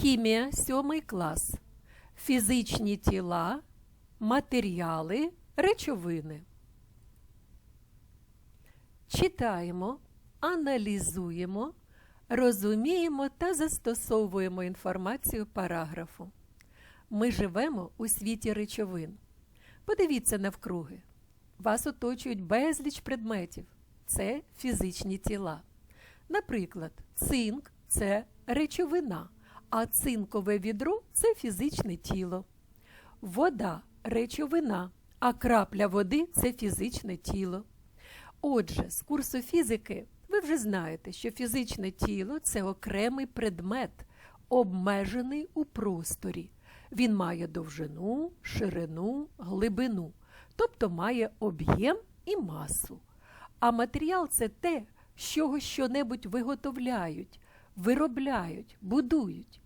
Хімія 7 клас. Фізичні тіла, матеріали, речовини. Читаємо, аналізуємо, розуміємо та застосовуємо інформацію параграфу. Ми живемо у світі речовин. Подивіться навкруги. Вас оточують безліч предметів. Це фізичні тіла. Наприклад, цинк це речовина, а цинкове відро це фізичне тіло. Вода речовина, а крапля води це фізичне тіло. Отже, з курсу фізики ви вже знаєте, що фізичне тіло це окремий предмет, обмежений у просторі. Він має довжину, ширину, глибину, тобто має об'єм і масу. А матеріал це те, з чого щонебудь виготовляють, виробляють, будують.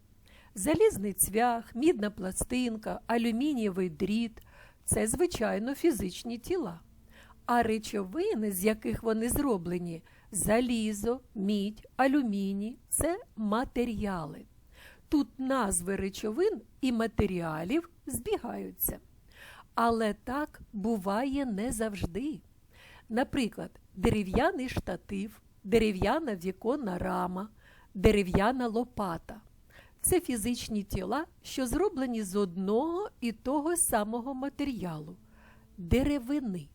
Залізний цвях, мідна пластинка, алюмінієвий дріт це, звичайно, фізичні тіла. А речовини, з яких вони зроблені залізо, мідь, алюміній це матеріали. Тут назви речовин і матеріалів збігаються. Але так буває не завжди. Наприклад, дерев'яний штатив, дерев'яна віконна рама, дерев'яна лопата. Це фізичні тіла, що зроблені з одного і того самого матеріалу деревини.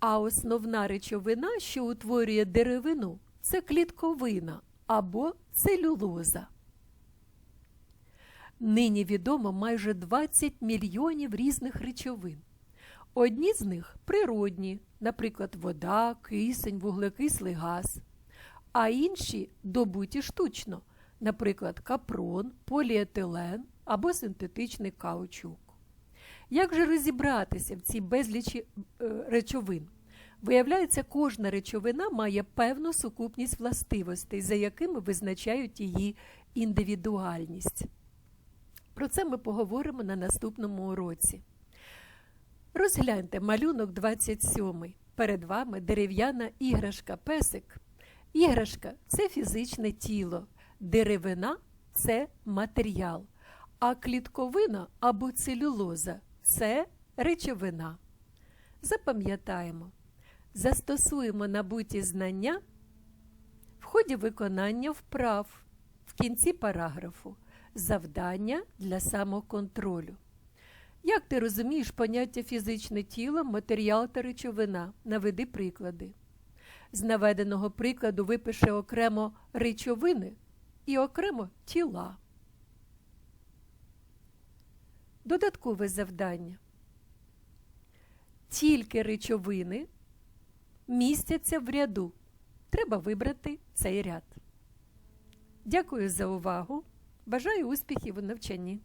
А основна речовина, що утворює деревину, це клітковина або целюлоза. Нині відомо майже 20 мільйонів різних речовин. Одні з них природні, наприклад, вода, кисень, вуглекислий газ, а інші добуті штучно, наприклад, капрон, поліетилен або синтетичний каучук. Як же розібратися в цій безлічі е, речовин? Виявляється, кожна речовина має певну сукупність властивостей, за якими визначають її індивідуальність. Про це ми поговоримо на наступному уроці. Розгляньте малюнок 27. Перед вами дерев'яна іграшка песик. Іграшка це фізичне тіло, деревина це матеріал, а клітковина або целюлоза це речовина. Запам'ятаємо, застосуємо набуті знання в ході виконання вправ в кінці параграфу завдання для самоконтролю. Як ти розумієш поняття фізичне тіло, матеріал та речовина? Наведи приклади. З наведеного прикладу випише окремо речовини і окремо тіла. Додаткове завдання. Тільки речовини містяться в ряду. Треба вибрати цей ряд. Дякую за увагу. Бажаю успіхів у навчанні.